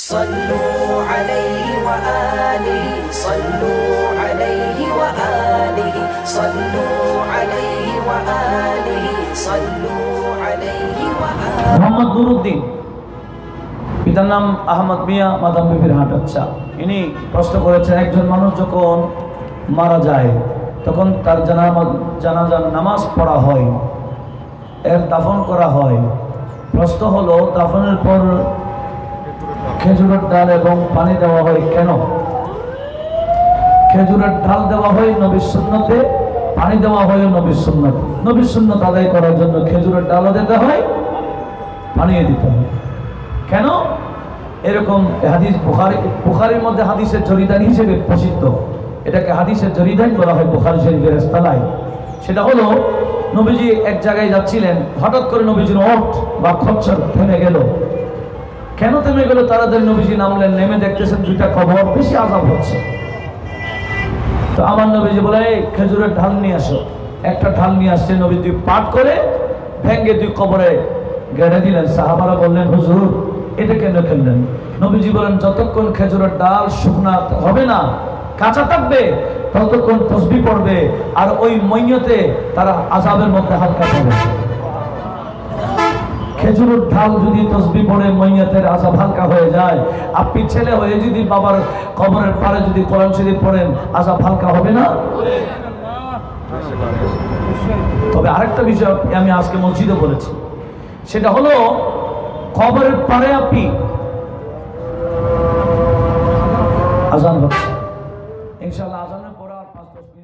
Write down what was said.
صلوا عليه وآله صلوا عليه وآله صلوا عليه وآله صلوا عليه وآله মোহাম্মদ নুরুদ্দিন পিতার নাম আহমদ মিয়া মাদাম বিবির হাট আচ্ছা ইনি প্রশ্ন করেছেন একজন মানুষ যখন মারা যায় তখন তার জানাজা জানাজার নামাজ পড়া হয় এর দাফন করা হয় প্রশ্ন হলো দাফনের পর খেজুরের ডাল এবং পানি দেওয়া হয় কেন? খেজুরের ডাল দেওয়া হয় নবীর সুন্নতে, পানি দেওয়া হয় নবীর সুন্নত। নবীর সুন্নত আদায় করার জন্য খেজুরের ডালও দিতে হয় পানিয়ে দিতে হয়। কেন? এরকম হাদিস বুখারি, বুখারির মধ্যে হাদিসের জরিদান হিসেবে প্রসিদ্ধ। এটাকে হাদিসের জরিদান বলা হয় বুখারি শরীফের স্থলায় সেটা হলো, নবীজি এক জায়গায় যাচ্ছিলেন, হঠাৎ করে নবীজির ওট বা খচ্চর থেমে গেল। কেন থেমে গেল তাড়াতাড়ি নবীজি নামলেন, নেমে দেখতেছেন দুইটা খবর বেশি আজাব হচ্ছে। তো আমার নবীজি বলে, "এই খেজুরের ঢাল নিয়ে আসো। একটা ঢাল নিয়ে আসছে, নবী দুই পাঠ করে ভেঙ্গে দুই কবরে গেড়ে দিলেন। সাহাবারা বললেন, হুজুর, এটা কেন খেললেন নবীজি বলেন, যতক্ষণ খেজুরের ডাল শুকনা হবে না, কাঁচা থাকবে, ততক্ষণ তসবি পড়বে, আর ওই মৈয়তে তারা আজাবের মধ্যে হালকা পাবে খেজুরের ঢাল যদি তসবি পড়ে মৈয়াতের আশা হালকা হয়ে যায়। আপনি ছেলে হয়ে যদি বাবার কবরের পারে যদি কোরআন শরীফ পড়েন, আশা হালকা হবে না? তবে আরেকটা বিষয় আমি আজকে মসজিদে বলেছি। সেটা হলো, কবরের পারে আপনি আজান ইনশাল্লাহ আজানের পরে আর পাঁচ দশ মিনিট